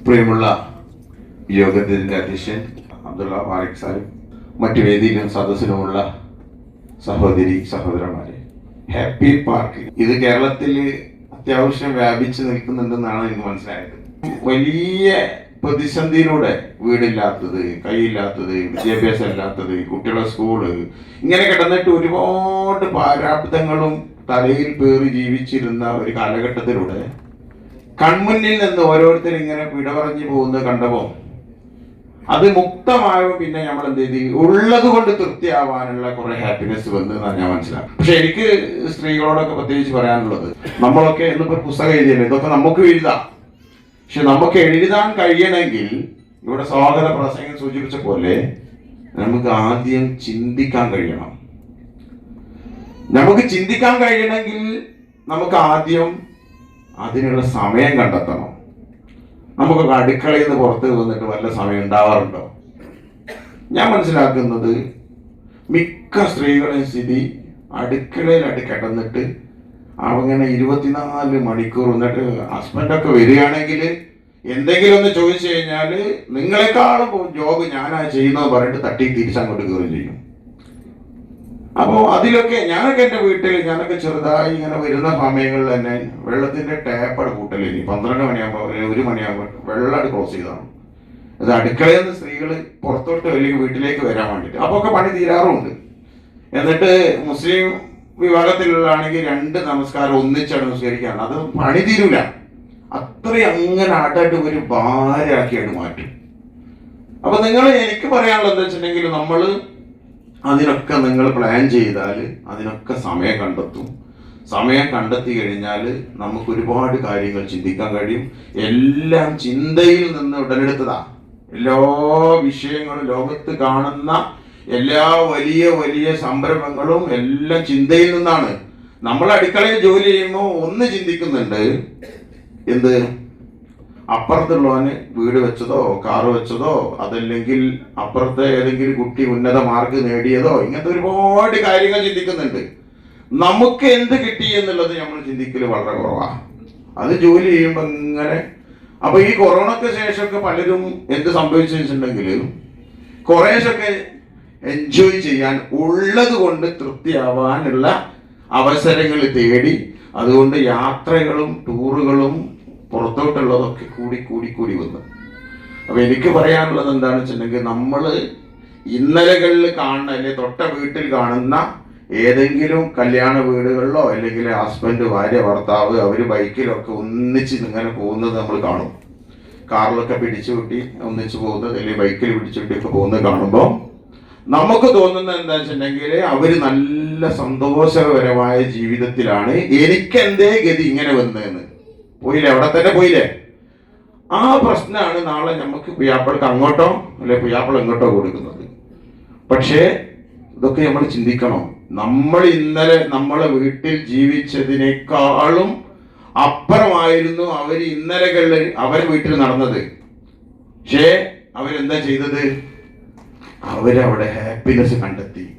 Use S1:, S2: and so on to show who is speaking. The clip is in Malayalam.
S1: പ്രിയമുള്ള യോഗത്തിന്റെ അധ്യക്ഷൻ അബ്ദുള്ള മാലിക് സാഹിബ് മറ്റു വേദിയിലും സദസ്സിലുമുള്ള സഹോദരി സഹോദരന്മാരെ ഹാപ്പി പാർക്ക് ഇത് കേരളത്തിൽ അത്യാവശ്യം വ്യാപിച്ചു നിൽക്കുന്നുണ്ടെന്നാണ് എനിക്ക് മനസ്സിലായത്. വലിയ പ്രതിസന്ധിയിലൂടെ വീടില്ലാത്തത് കൈയില്ലാത്തത് വിദ്യാഭ്യാസം ഇല്ലാത്തത് കുട്ടികളുടെ സ്കൂൾ ഇങ്ങനെ കിടന്നിട്ട് ഒരുപാട് പാരാബ്ദങ്ങളും തലയിൽ പേറി ജീവിച്ചിരുന്ന ഒരു കാലഘട്ടത്തിലൂടെ കൺമുന്നിൽ നിന്ന് ഓരോരുത്തർ ഇങ്ങനെ പിടപറഞ്ഞു പോകുന്നത് കണ്ടപ്പോ അത് മുക്തമായോ പിന്നെ നമ്മൾ എന്ത് ചെയ്തു? ഉള്ളത് കൊണ്ട് തൃപ്തിയാവാനുള്ള കുറെ ഹാപ്പിനെസ് വന്നു ഞാൻ മനസ്സിലാക്കും പക്ഷെ എനിക്ക് സ്ത്രീകളോടൊക്കെ പ്രത്യേകിച്ച് പറയാനുള്ളത് നമ്മളൊക്കെ ഇന്നിപ്പോ പുസ്തകം എഴുതിയല്ലേ? ഇതൊക്കെ നമുക്ക് എഴുതാം. പക്ഷെ നമുക്ക് എഴുതാൻ കഴിയണമെങ്കിൽ ഇവിടെ സ്വാഗത പ്രസംഗം സൂചിപ്പിച്ച പോലെ നമുക്ക് ആദ്യം ചിന്തിക്കാൻ കഴിയണം. നമുക്ക് ചിന്തിക്കാൻ കഴിയണമെങ്കിൽ നമുക്ക് ആദ്യം അതിനുള്ള സമയം കണ്ടെത്തണം. നമുക്കൊക്കെ അടുക്കളയിൽ നിന്ന് പുറത്ത് വന്നിട്ട് വല്ല സമയം ഉണ്ടാവാറുണ്ടോ? ഞാൻ മനസ്സിലാക്കുന്നത് മിക്ക സ്ത്രീകളുടെയും സ്ഥിതി അടുക്കളയിൽ അടി കിടന്നിട്ട് അവങ്ങനെ ഇരുപത്തിനാല് മണിക്കൂർ എന്നിട്ട് ഹസ്ബൻഡൊക്കെ വരികയാണെങ്കിൽ എന്തെങ്കിലും ഒന്ന് ചോദിച്ചു കഴിഞ്ഞാൽ നിങ്ങളെക്കാളും ജോബ് ഞാനാ ചെയ്യുന്നത് പറഞ്ഞിട്ട് തട്ടി തിരിച്ചങ്ങോട്ട് കയറുകയും ചെയ്യും. അപ്പോൾ അതിലൊക്കെ ഞാനൊക്കെ എന്റെ വീട്ടിൽ ഞാനൊക്കെ ചെറുതായി ഇങ്ങനെ വരുന്ന സമയങ്ങളിൽ തന്നെ വെള്ളത്തിന്റെ ടാപ്പാണ് കൂട്ടലിനി പന്ത്രണ്ട് മണിയാകുമ്പോൾ ഒരു മണിയാകുമ്പോൾ വെള്ളം ക്ലോസ് ചെയ്താണ് അത് അടുക്കളയിൽ നിന്ന് സ്ത്രീകൾ പുറത്തോട്ട് അല്ലെങ്കിൽ വീട്ടിലേക്ക് വരാൻ വേണ്ടിയിട്ട്. അപ്പോൾ ഒക്കെ പണി തീരാറുമുണ്ട് എന്നിട്ട് മുസ്ലിം വിഭാഗത്തിലുള്ളതാണെങ്കിൽ രണ്ട് നമസ്കാരം ഒന്നിച്ചാണ് നമസ്കരിക്കുകയാണ് അത് പണി തീരൂല. അത്രയും അങ്ങനെ ആട്ടായിട്ട് ഒരു ഭാരമാക്കിയാണ് മാറ്റും. അപ്പൊ നിങ്ങൾ എനിക്ക് പറയാനുള്ളത് എന്താ വെച്ചിട്ടുണ്ടെങ്കിൽ നമ്മൾ അതിനൊക്കെ നിങ്ങൾ പ്ലാൻ ചെയ്താൽ അതിനൊക്കെ സമയം കണ്ടെത്തും. സമയം കണ്ടെത്തി കഴിഞ്ഞാൽ നമുക്ക് ഒരുപാട് കാര്യങ്ങൾ ചിന്തിക്കാൻ കഴിയും. എല്ലാം ചിന്തയിൽ നിന്ന് ഉടലെടുത്തതാ. എല്ലാ വിഷയങ്ങളും ലോകത്ത് കാണുന്ന എല്ലാ വലിയ വലിയ സംരംഭങ്ങളും എല്ലാം ചിന്തയിൽ നിന്നാണ്. നമ്മൾ അടുക്കളയിൽ ജോലി ചെയ്യുമ്പോൾ ഒന്ന് ചിന്തിക്കുന്നുണ്ട് എന്ത്? അപ്പുറത്തുള്ളവന് വീട് വെച്ചതോ കാറ് വെച്ചതോ അതല്ലെങ്കിൽ അപ്പുറത്തെ ഏതെങ്കിലും കുട്ടി ഉന്നത മാർക്ക് നേടിയതോ ഇങ്ങനത്തെ ഒരുപാട് കാര്യങ്ങൾ ചിന്തിക്കുന്നുണ്ട്. നമുക്ക് എന്ത് കിട്ടി എന്നുള്ളത് നമ്മൾ ചിന്തിക്കൽ വളരെ കുറവാണ് അത് ജോലി ചെയ്യുമ്പോൾ ഇങ്ങനെ. അപ്പൊ ഈ കൊറോണക്ക് ശേഷമൊക്കെ പലരും എന്ത് സംഭവിച്ചു വെച്ചിട്ടുണ്ടെങ്കിൽ കുറേശ്ശൊക്കെ എൻജോയ് ചെയ്യാൻ ഉള്ളത് കൊണ്ട് തൃപ്തിയാവാനുള്ള അവസരങ്ങൾ തേടി അതുകൊണ്ട് യാത്രകളും ടൂറുകളും പുറത്തോട്ടുള്ളതൊക്കെ കൂടി കൂടി കൂടി വന്നു. അപ്പൊ എനിക്ക് പറയാനുള്ളത് എന്താണെന്ന് വെച്ചിട്ടുണ്ടെങ്കിൽ നമ്മൾ ഇന്നലകളിൽ കാണുന്ന അല്ലെങ്കിൽ തൊട്ട വീട്ടിൽ കാണുന്ന ഏതെങ്കിലും കല്യാണ വീടുകളിലോ അല്ലെങ്കിൽ ഹസ്ബൻഡ് ഭാര്യ ഭർത്താവ് അവർ ബൈക്കിലൊക്കെ ഒന്നിച്ച് ഇങ്ങനെ പോകുന്നത് നമ്മൾ കാണും. കാറിലൊക്കെ പിടിച്ചു കൂട്ടി ഒന്നിച്ച് പോകുന്നത് അല്ലെങ്കിൽ ബൈക്കിൽ പിടിച്ചു ഒക്കെ പോകുന്നത് കാണുമ്പോൾ നമുക്ക് തോന്നുന്നത് എന്താ വെച്ചിട്ടുണ്ടെങ്കിൽ അവർ നല്ല സന്തോഷകരമായ ജീവിതത്തിലാണ്. എനിക്കെന്തേ ഗതി ഇങ്ങനെ വന്നതെന്ന് പോയില്ലേ? അവിടെ തന്നെ പോയില്ലേ? ആ പ്രശ്നമാണ് നാളെ നമുക്ക് പുയ്യാപ്പിളക്ക് അങ്ങോട്ടോ അല്ലെ പുയ്യാപ്പിള എങ്ങോട്ടോ കൊടുക്കുന്നത്. പക്ഷേ ഇതൊക്കെ നമ്മൾ ചിന്തിക്കണം. നമ്മൾ ഇന്നലെ നമ്മളെ വീട്ടിൽ ജീവിച്ചതിനേക്കാളും അപ്പുറമായിരുന്നു അവർ ഇന്നലകളിൽ അവരെ വീട്ടിൽ നടന്നത്. പക്ഷേ അവരെന്താ ചെയ്തത്? അവരവിടെ ഹാപ്പിനെസ് കണ്ടെത്തി.